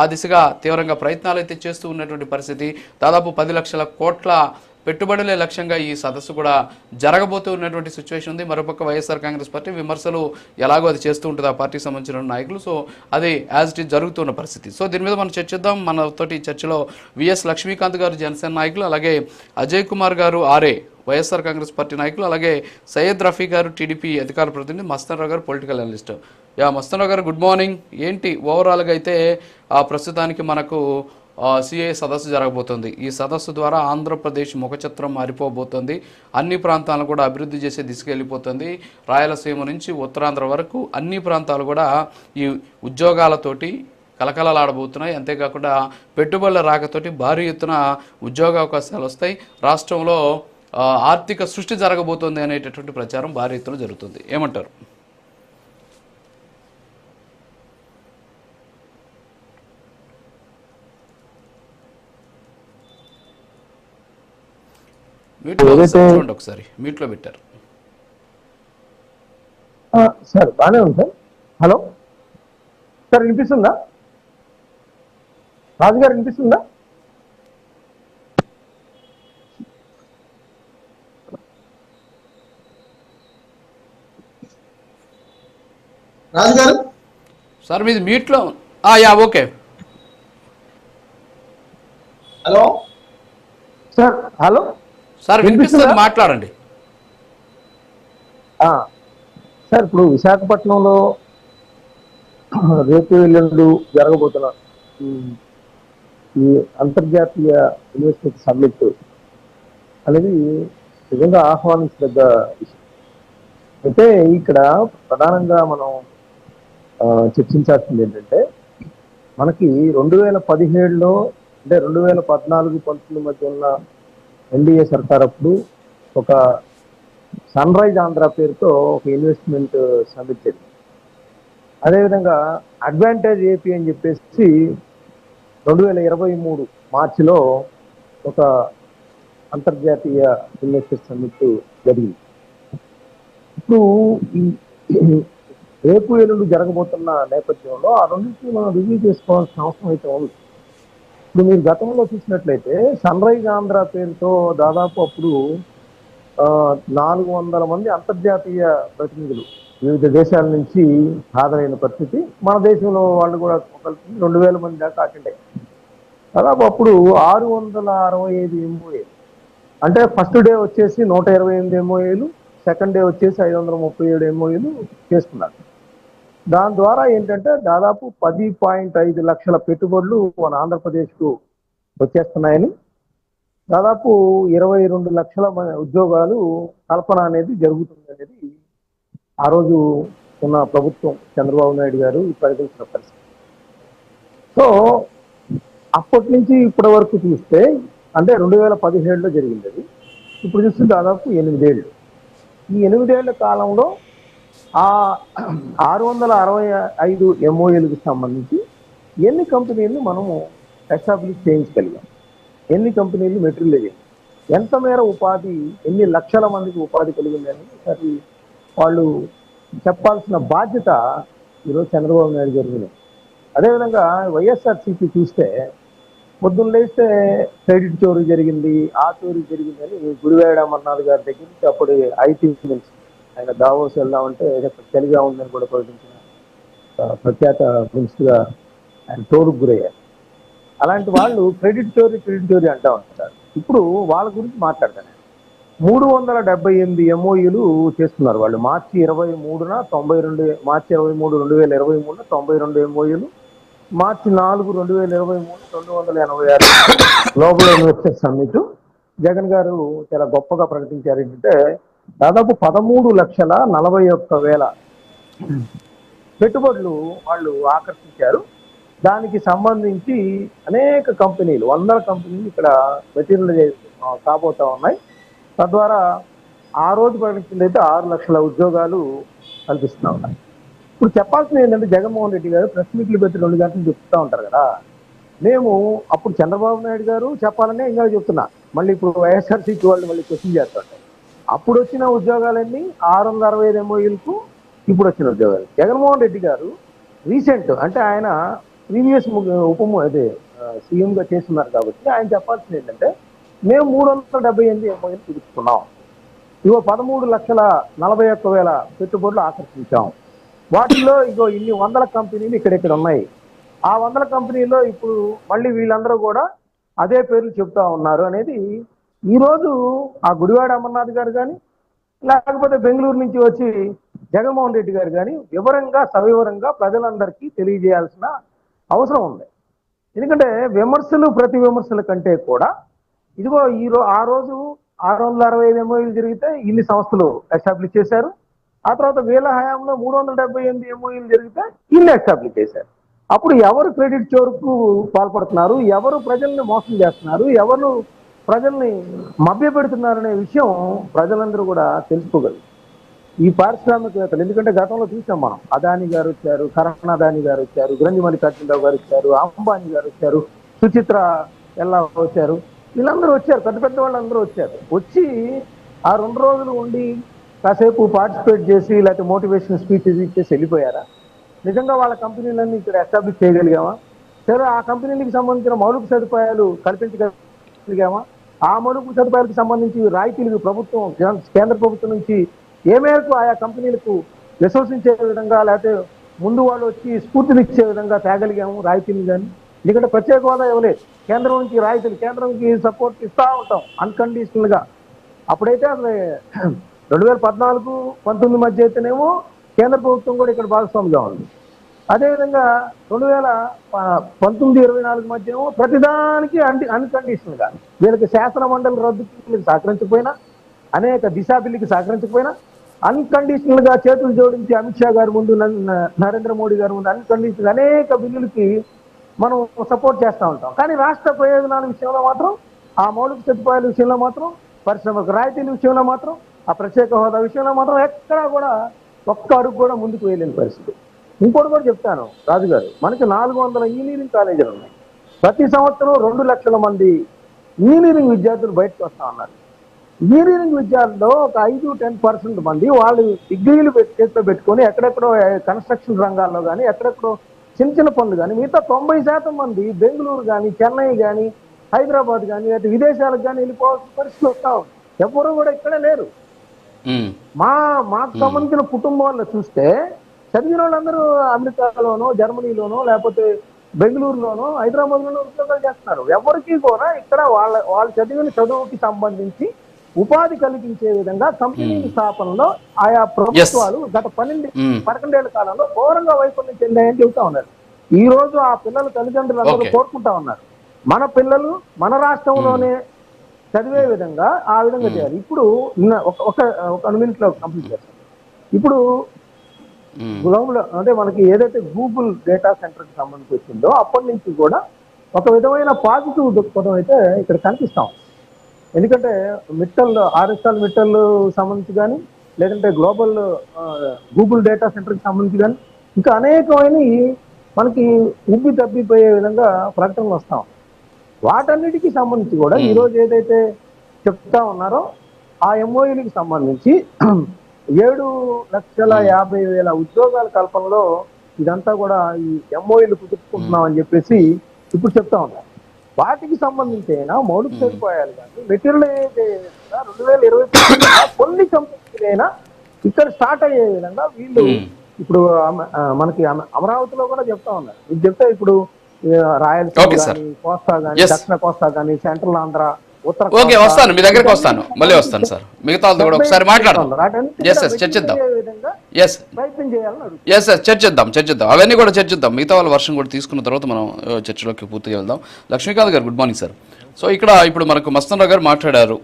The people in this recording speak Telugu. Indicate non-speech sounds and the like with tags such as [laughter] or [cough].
ఆ దిశగా తీవ్రంగా ప్రయత్నాలు అయితే చేస్తూ ఉన్నటువంటి పరిస్థితి. దాదాపు పది లక్షల కోట్ల పెట్టుబడులే లక్ష్యంగా ఈ సదస్సు కూడా జరగబోతూ ఉన్నటువంటి సిచ్యువేషన్ ఉంది. మరోపక్క వైఎస్ఆర్ కాంగ్రెస్ పార్టీ విమర్శలు ఎలాగో అది చేస్తూ ఉంటుంది. ఆ పార్టీకి సంబంధించిన నాయకులు సో అది యాజ్ ఇట్ ఈజ్ జరుగుతున్న పరిస్థితి. సో దీని మీద మనం చర్చిద్దాం. మనతోటి చర్చలో విఎస్ లక్ష్మీకాంత్ గారు జనసేన నాయకులు అలాగే అజయ్ కుమార్ గారు ఆర్ఏ వైఎస్ఆర్ కాంగ్రెస్ పార్టీ నాయకులు అలాగే సయ్యద్ రఫీ గారు టీడీపీ అధికార ప్రతినిధి మస్తానరావు గారు పొలిటికల్ అనలిస్ట్ యా మస్తానరావు గారు గుడ్ మార్నింగ్ ఏంటి ఓవరాల్గా అయితే ఆ ప్రస్తుతానికి మనకు సిఏ సదస్సు జరగబోతుంది. ఈ సదస్సు ద్వారా ఆంధ్రప్రదేశ్ ముఖచిత్రం మారిపోబోతుంది. అన్ని ప్రాంతాలను కూడా అభివృద్ధి చేసే దిశగా రాయలసీమ నుంచి ఉత్తరాంధ్ర వరకు అన్ని ప్రాంతాలు కూడా ఈ ఉద్యోగాలతోటి కలకలలాడబోతున్నాయి. అంతేకాకుండా పెట్టుబడుల రాకతోటి భారీ ఎత్తున ఉద్యోగ అవకాశాలు వస్తాయి. రాష్ట్రంలో ఆర్థిక సృష్టి జరగబోతుంది అనేటటువంటి ప్రచారం భారీ ఎత్తున జరుగుతుంది. ఏమంటారు? చూడండి ఒకసారి. మీట్లో పెట్టారు. ఆ, సార్ బాగానే ఉంది సార్. హలో? సార్ వినిపిస్తుందా? రాజుగారు వినిపిస్తుందా? రాజు గారు సార్ మీది మీట్లో ఆ, yeah okay. Hello? Sir hello? Sir వినిపిస్తుందా? మాట్లాడండి. ఆ, సార్ ఇప్పుడు విశాఖపట్నంలో రేపు ఎల్లుండు జరగబోతున్న ఈ- అంతర్జాతీయ ఇన్వెస్ట్మెంట్ సమ్మిట్ అనేది నిజంగా ఆహ్వానించదగ్గ విషయం. అయితే ఇక్కడ ప్రధానంగా మనం చర్చించాల్సింది ఏంటంటే మనకి రెండు వేల పదిహేడులో అంటే రెండు వేల పద్నాలుగు పంతొమ్మిది మధ్య ఉన్న ఎన్డీఏ సర్కార్ అప్పుడు ఒక సన్ రైజ్ ఆంధ్ర పేరుతో ఒక ఇన్వెస్ట్మెంట్ సమిట్ జరిగింది అదేవిధంగా అడ్వాంటేజ్ ఏపీ అని చెప్పేసి రెండు వేల ఇరవై మూడు మార్చిలో ఒక అంతర్జాతీయ ఇన్వెస్టర్ సమిట్ జరిగింది. ఇప్పుడు ఈ రేపు ఎల్లుండి జరగబోతున్న నేపథ్యంలో ఆ రెండింటిని మనం రివ్యూ చేసుకోవాల్సిన అవసరం అయితే ఉంది. ఇప్పుడు మీరు గతంలో చూసినట్లయితే సన్ రైజ్ ఆంధ్ర పేరుతో దాదాపు అప్పుడు నాలుగు వందల మంది అంతర్జాతీయ ప్రతినిధులు వివిధ దేశాల నుంచి హాజరైన పరిస్థితి మన దేశంలో వాళ్ళు కూడా కలిసి రెండు వేల మంది దాకా అటెండ్ అయ్యారు. దాదాపు అప్పుడు ఆరు వందల అరవై ఐదు ఎంఓఏలు అంటే ఫస్ట్ డే వచ్చేసి నూట ఇరవై ఎనిమిది ఎంఓఏలు సెకండ్ డే వచ్చేసి ఐదు వందల ముప్పై ఏడు ఎంఓఏలు చేసుకున్నారు. దాని ద్వారా ఏంటంటే దాదాపు పది పాయింట్ ఐదు లక్షల పెట్టుబడులు మన ఆంధ్రప్రదేశ్కు వచ్చేస్తున్నాయని దాదాపు ఇరవై రెండు లక్షల ఉద్యోగాలు కల్పన అనేది జరుగుతుంది అనేది ఆ రోజు ఉన్న ప్రభుత్వం చంద్రబాబు నాయుడు గారు ప్రకటించిన పరిస్థితి. సో అప్పటి నుంచి ఇప్పటి వరకు చూస్తే అంటే రెండు వేల పదిహేడులో జరిగింది అది. ఇప్పుడు చూస్తే దాదాపు ఎనిమిదేళ్ళు. ఈ ఎనిమిదేళ్ళ కాలంలో ఆ ఆరు వందల అరవై ఐదు ఎంఓఏలకు సంబంధించి ఎన్ని కంపెనీలు మనము ఎస్టాబ్లిష్ చేయించగలిగాం? ఎన్ని కంపెనీలు మెటీరియల్ ఎంత మేర ఉపాధి ఎన్ని లక్షల మందికి ఉపాధి కలిగింది అనేది ఒకసారి వాళ్ళు చెప్పాల్సిన బాధ్యత ఈరోజు చంద్రబాబు నాయుడు గారి అదేవిధంగా వైఎస్ఆర్సీపీ చూస్తే పొద్దున్న లేస్తే క్రెడిట్ చోరీ జరిగింది ఆ చోరీ జరిగింది అని గుడివాడ గారి దగ్గర నుంచి అప్పుడు ఐటీ మినిస్టర్ ఆయన దావోస్ వెళ్దామంటే ఇక్కడ చలిగా ఉందని కూడా ప్రకటించిన ప్రఖ్యాత ప్రిన్సిపల్గా ఆయన తోడుకు గురయ్యారు. అలాంటి వాళ్ళు క్రెడిట్ చోరీ క్రెడిట్ చోరీ అంటా ఉంటారు. ఇప్పుడు వాళ్ళ గురించి మాట్లాడతాను. మూడు వందల డెబ్బై ఎనిమిది ఎంఓయూలు చేస్తున్నారు వాళ్ళు. మార్చి ఇరవై మూడున తొంభై రెండు మార్చి ఇరవై మూడు రెండు వేల ఇరవై మూడున తొంభై రెండు ఎంఓయూలు మార్చి నాలుగు రెండు వేల ఇరవై మూడు రెండు వందల ఎనభై ఆరు [coughs] గ్లోబల్ ఇన్వెస్టర్ సమ్మిట్. జగన్ గారు చాలా గొప్పగా ప్రకటించారు ఏంటంటే దాదాపు పదమూడు లక్షల నలభై ఒక్క వేల పెట్టుబడులు వాళ్ళు ఆకర్షించారు. దానికి సంబంధించి అనేక కంపెనీలు వందల కంపెనీలు ఇక్కడ మెటీరియల్ కాబోతా ఉన్నాయి. తద్వారా ఆ రోజు ప్రకటించింది అయితే ఆరు లక్షల ఉద్యోగాలు కల్పిస్తూ ఉన్నాయి. ఇప్పుడు చెప్పాల్సింది ఏంటంటే జగన్మోహన్ రెడ్డి గారు ప్రెస్ మీట్లు పెట్టి రెండు గంటలు చెప్తా ఉంటారు కదా. మేము అప్పుడు చంద్రబాబు నాయుడు గారు చెప్పాలనే ఇంకా చెప్తున్నా. మళ్ళీ ఇప్పుడు వైఎస్ఆర్సీపీ వాళ్ళు మళ్ళీ క్వశ్చన్ చేస్తుంటారు అప్పుడు వచ్చిన ఉద్యోగాలన్నీ ఆరు వందల అరవై ఐదు ఎంఓఈలకు ఇప్పుడు వచ్చిన ఉద్యోగాలు. జగన్మోహన్ రెడ్డి గారు రీసెంట్ అంటే ఆయన ప్రీవియస్ ఉప అదే సీఎం గా చేస్తున్నారు కాబట్టి ఆయన చెప్పాల్సింది ఏంటంటే మేము మూడు వందల డెబ్బై ఎనిమిది ఎంఓఎల్ కుదుర్చుకున్నాం. ఇగో పదమూడు లక్షల నలభై ఒక్క వేల పెట్టుబడులు ఆకర్షించాం. వాటిల్లో ఇగో ఇన్ని వందల కంపెనీలు ఇక్కడ ఉన్నాయి. ఆ వందల కంపెనీలో ఇప్పుడు మళ్ళీ వీళ్ళందరూ కూడా అదే పేర్లు చెప్తా ఉన్నారు అనేది ఈ రోజు ఆ గుడివాడ అమర్నాథ్ గారు కానీ లేకపోతే బెంగళూరు నుంచి వచ్చి జగన్మోహన్ రెడ్డి గారు కానీ వివరంగా సవివరంగా ప్రజలందరికీ తెలియజేయాల్సిన అవసరం ఉంది. ఎందుకంటే విమర్శలు ప్రతి విమర్శల కంటే కూడా ఇదిగో ఈ రో ఆ రోజు ఆరు వందల అరవై ఐదు ఎంఓఈలు జరిగితే ఇన్ని సంస్థలు ఎస్టాబ్లిష్ చేశారు. ఆ తర్వాత వీళ్ళ హయాంలో మూడు వందల డెబ్బై ఎనిమిది ఎంఓఈలు జరిగితే ఇన్ని ఎస్టాబ్లిష్ చేశారు. అప్పుడు ఎవరు క్రెడిట్ చోరుకు పాల్పడుతున్నారు? ఎవరు ప్రజల్ని మోసం చేస్తున్నారు? ఎవరు ప్రజల్ని మభ్యపెడుతున్నారనే విషయం ప్రజలందరూ కూడా తెలుసుకోగలరు. ఈ పారిశ్రామికవేత్తలు ఎందుకంటే గతంలో చూసాం మనం అదాని గారు వచ్చారు కరణ్ అదాని గారు వచ్చారు గ్రంథి మల్లికార్జునరావు గారు వచ్చారు అంబానీ గారు వచ్చారు సుచిత్ర ఎలా వచ్చారు వీళ్ళందరూ వచ్చారు పెద్ద పెద్ద వాళ్ళందరూ వచ్చారు. వచ్చి ఆ రెండు రోజులు ఉండి కాసేపు పార్టిసిపేట్ చేసి లేకపోతే మోటివేషన్ స్పీచెస్ ఇచ్చేసి వెళ్ళిపోయారా? నిజంగా వాళ్ళ కంపెనీలన్నీ ఇక్కడ ఎస్టాబ్లిష్ చేయగలిగామా? సరే ఆ కంపెనీలకు సంబంధించిన మౌలిక సదుపాయాలు కల్పించగలిగామా? ఆ మనుగు సదుపాయాలకు సంబంధించి రాయితీలకు ప్రభుత్వం కేంద్ర ప్రభుత్వం నుంచి ఏ మేరకు ఆయా కంపెనీలకు విశ్వసించే విధంగా లేకపోతే ముందు వాళ్ళు వచ్చి స్ఫూర్తినిచ్చే విధంగా తేగలిగాము రాయితీలు కానీ ఎందుకంటే ప్రత్యేక హోదా ఇవ్వలేదు. కేంద్రం నుంచి రాయితీలు కేంద్రంకి సపోర్ట్ ఇస్తూ ఉంటాం అన్కండిషనల్గా అప్పుడైతే అసలు రెండు వేల పద్నాలుగు పంతొమ్మిది మధ్య అయితేనేమో కేంద్ర ప్రభుత్వం కూడా ఇక్కడ భాగస్వామిగా ఉంది. అదేవిధంగా రెండు వేల పంతొమ్మిది ఇరవై నాలుగు మధ్య ప్రతిదానికి అన్ అన్కండిషనల్గా వీళ్ళకి శాసన మండలి రద్దుకి సహకరించకపోయినా అనేక దిశా బిల్లుకి సహకరించకపోయినా అన్కండిషనల్గా చేతులు జోడించి అమిత్ షా గారి ముందు నరేంద్ర మోడీ గారి ముందు అన్కండిషనల్ అనేక బిల్లులకి మనం సపోర్ట్ చేస్తూ ఉంటాం. కానీ రాష్ట్ర ప్రయోజనాల విషయంలో మాత్రం ఆ మౌలిక సదుపాయాల విషయంలో మాత్రం పరిశ్రమకు రాయితీల విషయంలో మాత్రం ఆ ప్రత్యేక హోదా విషయంలో మాత్రం ఎక్కడా కూడా ఒక్క అడుగు కూడా ముందుకు వేయలేని పరిస్థితి. ఇంకోటి కూడా చెప్తాను రాజుగారు. మనకి నాలుగు వందల ఇంజనీరింగ్ కాలేజీలు ఉన్నాయి. ప్రతి సంవత్సరం రెండు లక్షల మంది ఇంజనీరింగ్ విద్యార్థులు బయటకు వస్తా ఉన్నారు. ఇంజనీరింగ్ విద్యార్థుల్లో ఒక ఐదు టెన్ పర్సెంట్ మంది వాళ్ళు డిగ్రీలు పెట్టి చేతిలో పెట్టుకొని ఎక్కడెక్కడో కన్స్ట్రక్షన్ రంగాల్లో కానీ ఎక్కడెక్కడో చిన్న చిన్న పనులు కానీ మిగతా తొంభై శాతం మంది బెంగళూరు కానీ చెన్నై కానీ హైదరాబాద్ కానీ లేకపోతే విదేశాలకు కానీ వెళ్ళిపోవాల్సిన పరిస్థితి వస్తా ఉంది ఎవరు కూడా ఇక్కడే లేరు. మా మాకు సంబంధించిన కుటుంబాల్లో చూస్తే చదివిన వాళ్ళందరూ అమెరికాలోనో జర్మనీలోనో లేకపోతే బెంగళూరులోనో హైదరాబాద్లోనో ఉద్యోగాలు చేస్తున్నారు ఎవరికి కూడా ఇక్కడ వాళ్ళ వాళ్ళు చదివిన చదువుకి సంబంధించి ఉపాధి కలిగించే విధంగా కంపెనీ స్థాపనలో ఆయా ప్రభుత్వాలు గత పన్నెండు పదకొండేళ్ళ కాలంలో ఘోరంగా వైఫల్యం చెందాయని చెబుతా ఉన్నారు ఈ రోజు ఆ పిల్లల తల్లిదండ్రులు అందరూ Okay. కోరుకుంటా ఉన్నారు మన పిల్లలు మన రాష్ట్రంలోనే చదివే విధంగా ఆ విధంగా చేయాలి ఇప్పుడు ఒక ఒక ఒక మినిట్లో కంప్లీట్ చేస్తాం ఇప్పుడు గ్లోబల్ అంటే మనకి ఏదైతే గూగుల్ డేటా సెంటర్కి సంబంధించి వచ్చిందో అప్పటి నుంచి కూడా ఒక విధమైన పాజిటివ్ దృక్పథం అయితే ఇక్కడ కనిపిస్తాం. ఎందుకంటే మిట్టల్ ఆర్ఎస్ఎల్ మిట్టల్ సంబంధించి కానీ లేదంటే గ్లోబల్ గూగుల్ డేటా సెంటర్కి సంబంధించి కానీ ఇంకా అనేకమైన మనకి ఉబ్బి తప్పిపోయే విధంగా ప్రకటనలు వస్తాం. వాటన్నిటికీ సంబంధించి కూడా ఈ రోజు ఏదైతే చెప్తా ఉన్నారో ఆ ఎంఓఈలకు సంబంధించి ఏడు లక్షల యాభై వేల ఉద్యోగాల కల్పనలో ఇదంతా కూడా ఈ ఎంఓఈలు కుదుర్చుకుంటున్నాం అని చెప్పేసి ఇప్పుడు చెప్తా ఉన్నారు వాటికి సంబంధించి అయినా మౌలిక సదుపాయాలు కానీ మెటీరియల్ రెండు వేల ఇరవై కొన్ని కంపెనీలైనా ఇక్కడ స్టార్ట్ అయ్యే విధంగా వీళ్ళు. ఇప్పుడు మనకి అమ- అమరావతిలో కూడా చెప్తా ఉన్నారు ఇది చెప్తే ఇప్పుడు రాయలసీమ. కానీ కోస్తా కానీ. దక్షిణ కోస్తా కానీ సెంట్రల్ ఆంధ్ర ఓకే వస్తాను మీ దగ్గరికి వస్తాను. మళ్ళీ వస్తాను సార్. మిగతా వాళ్ళతో కూడా ఒకసారి మాట్లాడదాం. ఎస్ ఎస్ చర్చిద్దాం. ఎస్. ఎస్ ఎస్ చర్చిద్దాం చర్చిద్దాం. అవన్నీ కూడా చర్చిద్దాం. మిగతా వాళ్ళ వర్షం కూడా తీసుకున్న తర్వాత మనం చర్చలోకి పూర్తిగా వెళ్దాం. లక్ష్మీకాంత్ గారు గుడ్ మార్నింగ్ సార్. సో ఇక్కడ ఇప్పుడు మనకు మస్తన్ రావు గారు మాట్లాడారు.